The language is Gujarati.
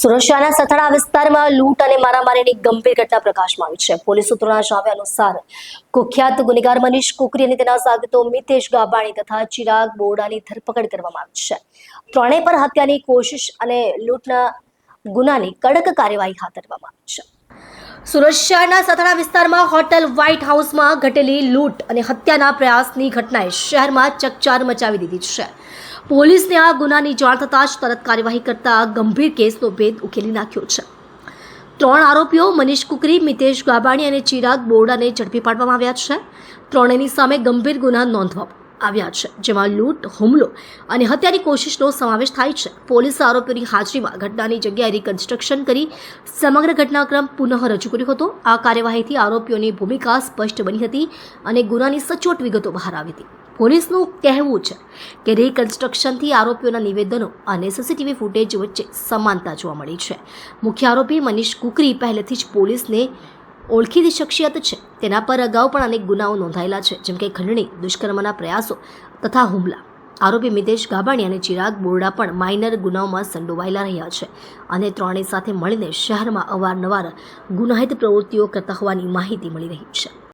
શહેરના સથાણા વિસ્તારમાં લૂંટ અને મારામારીની ગંભીર ઘટના પ્રકાશમાં આવી છે. પોલીસ સૂત્રોના જણાવ્યા અનુસાર, કુખ્યાત ગુનેગાર મનીષ કુકરી અને તેના સાગતો મિતેશ ગાબાણી તથા ચિરાગ બોરડાની ધરપકડ કરવામાં આવી છે. ત્રણેય પર હત્યાની કોશિશ અને લૂંટના ગુનાની કડક કાર્યવાહી હાથ ધરવામાં આવી છે. સુરત સથાણા વિસ્તારમાં હોટેલ વ્હાઇટ હાઉસમાં ઘટેલી લૂંટ અને હત્યાના પ્રયાસની ઘટનાએ શહેરમાં ચકચાર મચાવી દીધી છે. પોલીસને આ ગુનાની જાણ થતાં જ તરત કાર્યવાહી કરતા ગંભીર કેસનો ભેદ ઉકેલી નાખ્યો છે. ત્રણ આરોપીઓ મનીષ કુકરી, મિતેશ ગાબાણી અને ચિરાગ બોરડાને ઝડપી પાડવામાં આવ્યા છે. ત્રણેયની સામે ગંભીર ગુના નોંધવામાં આવ્યા છે, જેમાં લૂંટ, હુમલો અને હત્યાની કોશિશનો સમાવેશ થાય છે. પોલીસે આરોપીઓની હાજરીમાં ઘટનાની જગ્યાએ રિકન્સ્ટ્રક્શન કરી સમગ્ર ઘટનાક્રમ પુનઃ રજૂ કર્યો હતો. આ કાર્યવાહીથી આરોપીઓની ભૂમિકા સ્પષ્ટ બની હતી અને ગુનાની સચોટ વિગતો બહાર આવી હતી. પોલીસનું કહેવું છે કે રિકન્સ્ટ્રક્શનથી આરોપીઓના નિવેદનો અને સીસીટીવી ફૂટેજ વચ્ચે સમાનતા જોવા મળી છે. મુખ્ય આરોપી મનીષ કુકરી પહેલેથી જ પોલીસને ઓળખીતી શખ્સિયત છે. તેના પર અગાઉ પણ અનેક ગુનાઓ નોંધાયેલા છે, જેમ કે ખંડણી, દુષ્કર્મના પ્રયાસો તથા હુમલા. આરોપી મિતેશ ગાબાણી અને ચિરાગ બોરડા પણ માઇનર ગુનાઓમાં સંડોવાયેલા રહ્યા છે અને ત્રણેય સાથે મળીને શહેરમાં અવારનવાર ગુનાહિત પ્રવૃત્તિઓ કરતા હોવાની માહિતી મળી રહી છે.